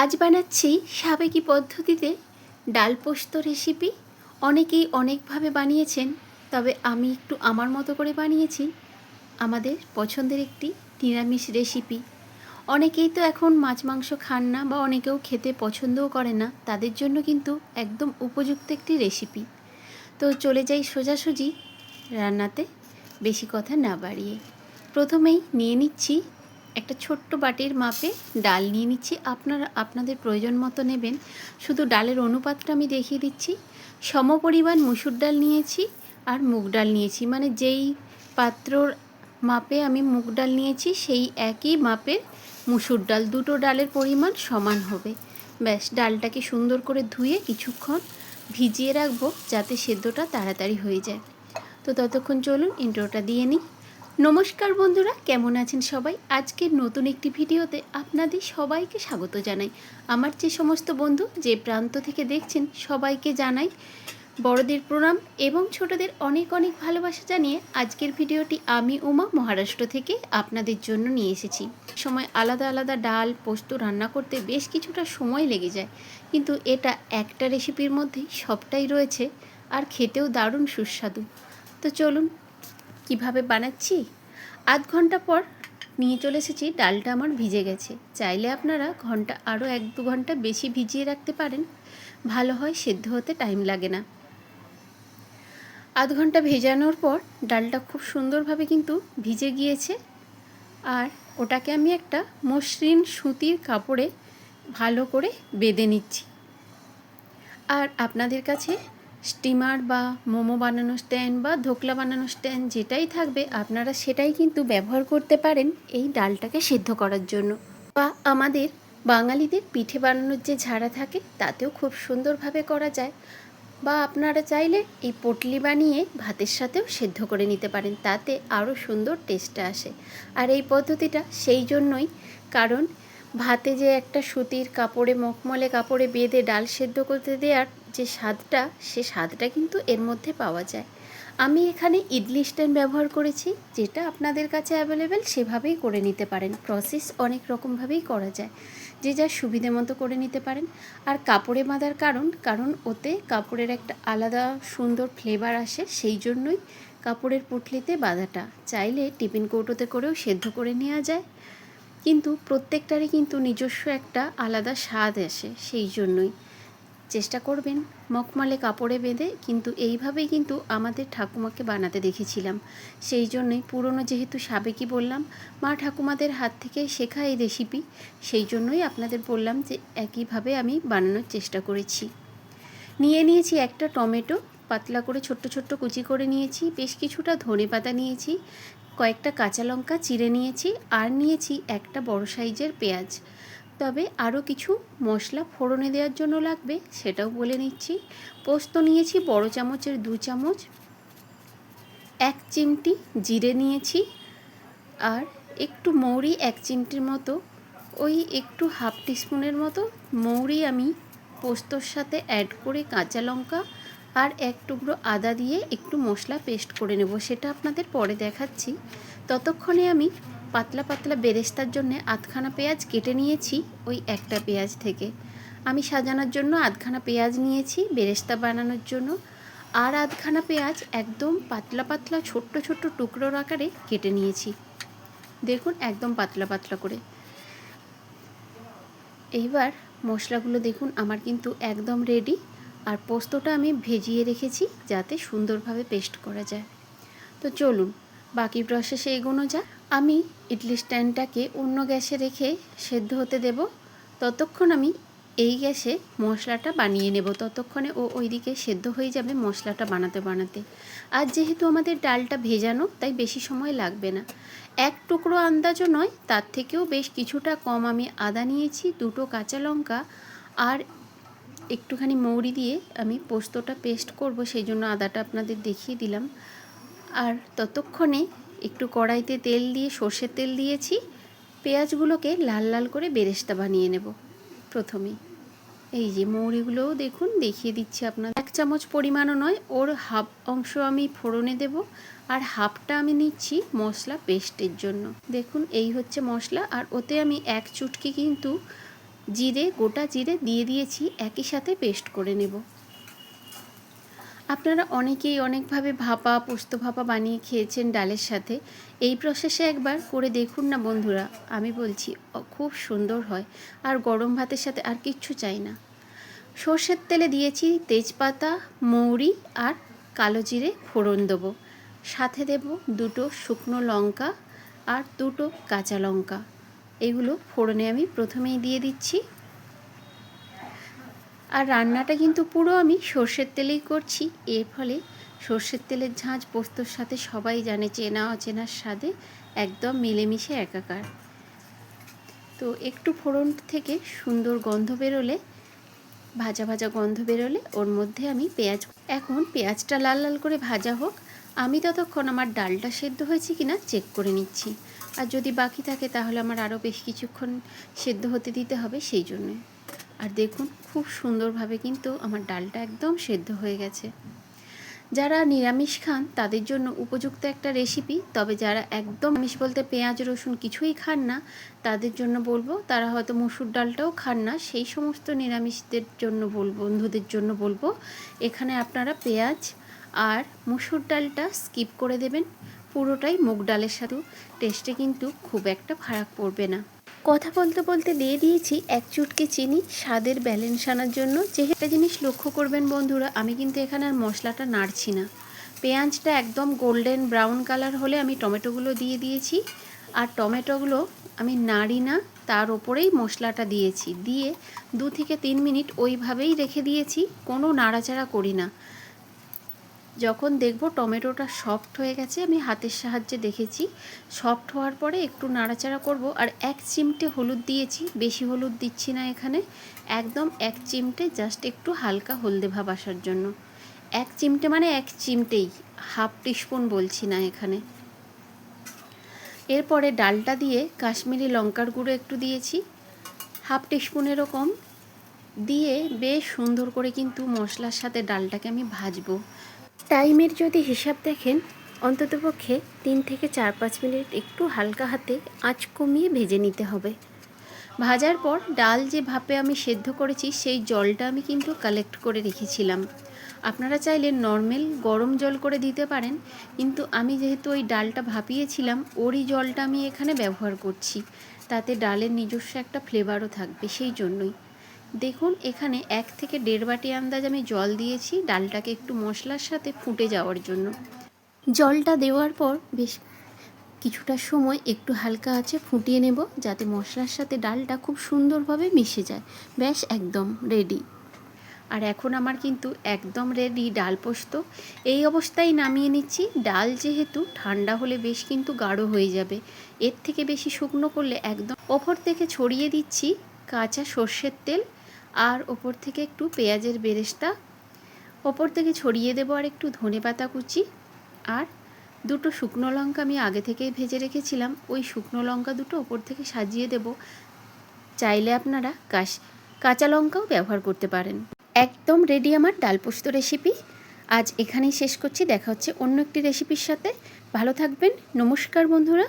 আজ বানাচ্ছি সাবেকি পদ্ধতিতে ডাল পোস্ত রেসিপি অনেকেই অনেকভাবে বানিয়েছেন, তবে আমি একটু আমার মতো করে বানিয়েছি। আমাদের পছন্দের একটি নিরামিষ রেসিপি অনেকেই তো এখন মাছ মাংস খান না বা অনেকেও খেতে পছন্দও করে না, তাদের জন্য কিন্তু একদম উপযুক্ত একটি রেসিপি তো চলে যাই সোজাসুজি রান্নাতে, বেশি কথা না বাড়িয়ে। প্রথমেই নিয়ে নিচ্ছি একটা ছোট্ট বাটির মাপে ডাল নিয়ে নিচ্ছি। আপনারা আপনাদের প্রয়োজন মতো নেবেন। শুধু ডালের অনুপাতটা আমি দেখিয়ে দিচ্ছি। সম পরিমাণ মুসুর ডাল নিয়েছি আর মুগ ডাল নিয়েছি। মানে যেই পাত্রর মাপে আমি মুগ ডাল নিয়েছি, সেই একই মাপের মুসুর ডাল। দুটো ডালের পরিমাণ সমান হবে। ব্যাস, ডালটাকে সুন্দর করে ধুয়ে কিছুক্ষণ ভিজিয়ে রাখব যাতে সেদ্ধটা তাড়াতাড়ি হয়ে যায়। তো ততক্ষণ চলুন ইন্ট্রোটা দিয়ে নিই। নমস্কার বন্ধুরা, কেমন আছেন সবাই? আজকের নতুন একটি ভিডিওতে আপনাদের সবাইকে স্বাগত জানাই। আমার যে সমস্ত বন্ধু, যে প্রান্ত থেকে দেখছেন, সবাইকে জানাই বড়দের প্রণাম এবং ছোটদের অনেক অনেক ভালোবাসা জানিয়ে আজকের ভিডিওটি আমি, উমা, মহারাষ্ট্র থেকে আপনাদের জন্য নিয়ে এসেছি। সময় আলাদা আলাদা ডাল, পোস্ত রান্না করতে বেশ কিছুটা সময় লেগে যায়। কিন্তু এটা একটা রেসিপির মধ্যেই সবটাই রয়েছে, আর খেতেও দারুণ সুস্বাদু। তো চলুন কীভাবে বানাচ্ছি? আধ ঘণ্টা পর নিয়ে চলে এসেছি, ডালটা আমার ভিজে গেছে। চাইলে আপনারা ঘণ্টা আরও এক দু ঘণ্টা বেশি ভিজিয়ে রাখতে পারেন। ভালো হয়, সেদ্ধ হতে টাইম লাগে না। আধ ঘণ্টা ভেজানোর পর ডালটা খুব সুন্দরভাবে কিন্তু ভিজে গিয়েছে। আর ওটাকে আমি একটা মসৃণ সুতির কাপড়ে ভালো করে বেঁধে নিচ্ছি। আর আপনাদের কাছে স্টিমার বা মোমো বানানোর স্ট্যান্ড বা ধোকলা বানানো স্ট্যান্ড যেটাই থাকবে, আপনারা সেটাই কিন্তু ব্যবহার করতে পারেন এই ডালটাকে সেদ্ধ করার জন্য। বা আমাদের বাঙালিদের পিঠে বানানোর যে ঝাড়া থাকে, তাতেও খুব সুন্দরভাবে করা যায়। বা আপনারা চাইলে এই পটলি বানিয়ে ভাতের সাথেও সেদ্ধ করে নিতে পারেন, তাতে আরও সুন্দর টেস্টটা আসে। আর এই পদ্ধতিটা সেই জন্যই, কারণ ভাতে যে একটা সুতির কাপড়ে, মখমলে কাপড়ে বেঁধে ডাল সেদ্ধ করতে দেওয়ার যে স্বাদটা, সে স্বাদটা কিন্তু এর মধ্যে পাওয়া যায়। আমি এখানে ইডলি স্ট্যান্ড ব্যবহার করেছি, যেটা আপনাদের কাছে অ্যাভেলেবেল, সেভাবেই করে নিতে পারেন। প্রসেস অনেক রকমভাবেই করা যায়। যে যার সুবিধে মতো করে নিতে পারেন। আর কাপড়ে বাঁধার কারণ কারণ ওতে কাপড়ের একটা আলাদা সুন্দর ফ্লেভার আসে, সেই জন্যই কাপড়ের পুটলিতে বাঁধাটা। চাইলে টিফিন কৌটোতে করেও সেদ্ধ করে নেওয়া যায়। কিন্তু প্রত্যেকটারই কিন্তু নিজস্ব একটা আলাদা স্বাদ আসে, সেই জন্যই। চেষ্টা করবেন মখমলে কাপড়ে বেঁধে, কিন্তু এইভাবেই কিন্তু আমাদের ঠাকুমাকে বানাতে দেখেছিলাম। সেই জন্যই পুরনো যেহেতু সাবেকি বললাম, মা ঠাকুমাদের হাত থেকে শেখা এই রেসিপি সেই জন্যই আপনাদের বললাম যে একইভাবে আমি বানানোর চেষ্টা করেছি। নিয়ে নিয়েছি একটা টমেটো, পাতলা করে ছোট্ট ছোট্ট কুচি করে নিয়েছি, বেশ কিছুটা ধনে পাতা নিয়েছি, কয়েকটা কাঁচা লঙ্কা চিড়ে নিয়েছি, আর নিয়েছি একটা বড় সাইজের পেঁয়াজ। তবে আরও কিছু মশলা ফোড়নে দেওয়ার জন্য লাগবে, সেটাও বলে নিচ্ছি। পোস্ত নিয়েছি, বড় চামচের দু চামচ। এক চিমটি জিরে নিয়েছি। আর একটু মৌরি এক চিমটির মতো, ওই একটু হাফ টিস্পুনের মতো মৌরি আমি পোস্তর সাথে অ্যাড করে কাঁচা লঙ্কা আর এক টুকরো আদা দিয়ে একটু মশলা পেস্ট করে নেব, সেটা আপনাদের পরে দেখাচ্ছি। ততক্ষণে আমি পাতলা পাতলা বেরেস্তার জন্য আধখানা পেঁয়াজ কেটে নিয়েছি ওই একটা পেঁয়াজ থেকে। আমি সাজানোর জন্য আধখানা পেঁয়াজ নিয়েছি বেরেস্তা বানানোর জন্য। আর আধখানা পেঁয়াজ একদম পাতলা পাতলা ছোট্ট ছোট্ট টুকরোর আকারে কেটে নিয়েছি। দেখুন একদম পাতলা পাতলা করে। এইবার মশলাগুলো দেখুন আমার কিন্তু একদম রেডি আর পোস্তটা আমি ভেজিয়ে রেখেছি যাতে সুন্দরভাবে পেস্ট করা যায়। তো চলুন, বাকি প্রসেসে এগোনো যাক। আমি ইডলি স্ট্যান্ডটাকে অন্য গ্যাসে রেখে সেদ্ধ হতে দেব। ততক্ষণ আমি এই গ্যাসে মশলাটা বানিয়ে নেব। ততক্ষণে ও ওইদিকে সেদ্ধ হয়ে যাবে মশলাটা বানাতে বানাতে। আর যেহেতু আমাদের ডালটা ভেজানো, তাই বেশি সময় লাগবে না। এক টুকরো আন্দাজও নয়, তার থেকেও বেশ কিছুটা কম আমি আদা নিয়েছি, দুটো কাঁচা লঙ্কা আর একটুখানি মৌরি দিয়ে আমি পোস্তটা পেস্ট করব, সেই জন্য আদাটা আপনাদের দেখিয়ে দিলাম। আর ততক্ষণে একটু কড়াইতে তেল দিয়ে সর্ষের তেল দিয়েছি। পেঁয়াজগুলোকে লাল লাল করে বেরেস্তা বানিয়ে নেব প্রথমেই এই যে মৌরিগুলোও দেখুন, দেখিয়ে দিচ্ছি আপনার এক চামচ পরিমাণও নয়, ওর হাফ অংশ আমি ফোড়নে দেব আর হাফটা আমি নিচ্ছি মশলা পেস্টের জন্য। দেখুন, এই হচ্ছে মশলা আর ওতে আমি এক চুটকি কিন্তু জিরে, গোটা জিরে দিয়ে দিয়েছি, একই সাথে পেস্ট করে নেব। আপনারা অনেকেই অনেকভাবে ভাপা, পোস্ত ভাপা বানিয়ে খেয়েছেন ডালের সাথে। এই প্রসেসে একবার করে দেখুন না বন্ধুরা, আমি বলছি খুব সুন্দর হয়। আর গরম ভাতের সাথে আর কিচ্ছু চাই না। সর্ষের তেলে দিয়েছি তেজপাতা, মৌরি আর কালো জিরে ফোড়ন দেবো। সাথে দেব দুটো শুকনো লঙ্কা আর দুটো কাঁচা লঙ্কা। এগুলো ফোড়নে আমি প্রথমেই দিয়ে দিচ্ছি। আর রান্নাটা কিন্তু পুরো আমি সর্ষের তেলেই করছি। এর ফলে সর্ষের তেলের ঝাঁঝ পোস্তর সাথে সবাই জানে চেনা অচেনার স্বাদে একদম মিলেমিশে একাকার। তো একটু ফোড়ন থেকে সুন্দর গন্ধ বেরোলে, ভাজা ভাজা গন্ধ বেরোলে ওর মধ্যে আমি পেঁয়াজ, এখন পেঁয়াজটা লাল লাল করে ভাজা হোক, আমি ততক্ষণ আমার ডালটা সেদ্ধ হয়েছে কি না চেক করে নিচ্ছি। আর যদি বাকি থাকে তাহলে আমার আরও বেশ কিছুক্ষণ সেদ্ধ হতে দিতে হবে সেই জন্যে। আর দেখুন, খুব সুন্দরভাবে কিন্তু আমার ডালটা একদম সেদ্ধ হয়ে গেছে। যারা নিরামিষ খান, তাদের জন্য উপযুক্ত একটা রেসিপি তবে যারা একদম আমিষ বলতে পেঁয়াজ, রসুন কিছুই খান না, তাদের জন্য বলব, তারা হয়তো মুসুর ডালটাও খান না, সেই সমস্ত নিরামিষদের জন্য বলব বন্ধুদের জন্য বলব, এখানে আপনারা পেঁয়াজ আর মুসুর ডালটা স্কিপ করে দেবেন, পুরোটাই মুগ ডালের সাথেও টেস্টে কিন্তু খুব একটা ফারাক পড়বে না। কথা বলতে বলতে দিয়ে দিয়েছি এক চুটকে চিনি, স্বাদের ব্যালেন্স আনার জন্য। যে একটা জিনিস লক্ষ্য করবেন বন্ধুরা, আমি কিন্তু এখানে আর মশলাটা নাড়ছি না। পেঁয়াজটা একদম গোল্ডেন ব্রাউন কালার হলে আমি টমেটোগুলো দিয়ে দিয়েছি। আর টমেটোগুলো আমি নাড়ি না, তার ওপরেই মশলাটা দিয়েছি। দিয়ে দু থেকে তিন মিনিট ওইভাবেই রেখে দিয়েছি, কোনো নাড়াচাড়া করি না। যখন দেখব টমেটোটা সফট হয়ে গেছে, আমি হাতের সাহায্যে দেখেছি। সফট হওয়ার পরে একটু নাড়াচাড়া করব আর এক চিমটে হলুদ দিয়েছি, বেশি হলুদ দিচ্ছি না এখানে। একদম এক চিমটে জাস্ট একটু হালকা হলদে ভাব আসার জন্য। এক চিমটে মানে এক চিমটেই, হাফ টিস্পুন বলছি না এখানে। এরপরে ডালটা দিয়ে কাশ্মীরি লঙ্কার গুঁড়ো একটু দিয়েছি, হাফ টিস্পুন এরকম দিয়ে বেশ সুন্দর করে কিন্তু মশলার সাথে ডালটাকে আমি ভাজবো। টাইমের যদি হিসাব দেখেন, অন্ততপক্ষে তিন থেকে চার পাঁচ মিনিট একটু হালকা হাতে আঁচ কমিয়ে ভেজে নিতে হবে। ভাজার পর ডাল যে ভাপে আমি সেদ্ধ করেছি, সেই জলটা আমি কিন্তু কালেক্ট করে রেখেছিলাম। আপনারা চাইলে নর্মাল গরম জল করে দিতে পারেন, কিন্তু আমি যেহেতু ওই ডালটা ভাপিয়েছিলাম, ওরই জলটা আমি এখানে ব্যবহার করছি। তাতে ডালের নিজস্ব একটা ফ্লেভারও থাকবে, সেই জন্যই। দেখুন, এখানে এক থেকে দেড় বাটি আন্দাজ আমি জল দিয়েছি। ডালটাকে একটু মশলার সাথে ফুটে যাওয়ার জন্য। জলটা দেওয়ার পর বেশ কিছুটা সময় একটু হালকা আছে ফুটিয়ে নেব, যাতে মশলার সাথে ডালটা খুব সুন্দরভাবে মিশে যায়। ব্যাস, একদম রেডি আর এখন আমার কিন্তু একদম রেডি ডাল পোস্ত। এই অবস্থায় নামিয়ে নিচ্ছি। ডাল যেহেতু, ঠান্ডা হলে বেশ কিন্তু গাঢ় হয়ে যাবে। এর থেকে বেশি শুকনো করলে একদম ওপর থেকে ছড়িয়ে দিচ্ছি কাঁচা সর্ষের তেল। আর ওপর থেকে একটু পেঁয়াজের বেরেস্তা, ওপর থেকে ছড়িয়ে দেবো আর একটু ধনে পাতা কুচি, আর দুটো শুকনো লঙ্কা আমি আগে থেকেই ভেজে রেখেছিলাম, ওই শুকনো লঙ্কা দুটো ওপর থেকে সাজিয়ে দেব। চাইলে আপনারা কাশ, কাঁচা লঙ্কাও ব্যবহার করতে পারেন। একদম রেডি আমার ডাল পোস্ত রেসিপি আজ এখানেই শেষ করছি, দেখা হচ্ছে অন্য একটি রেসিপির সাথে। ভালো থাকবেন, নমস্কার বন্ধুরা।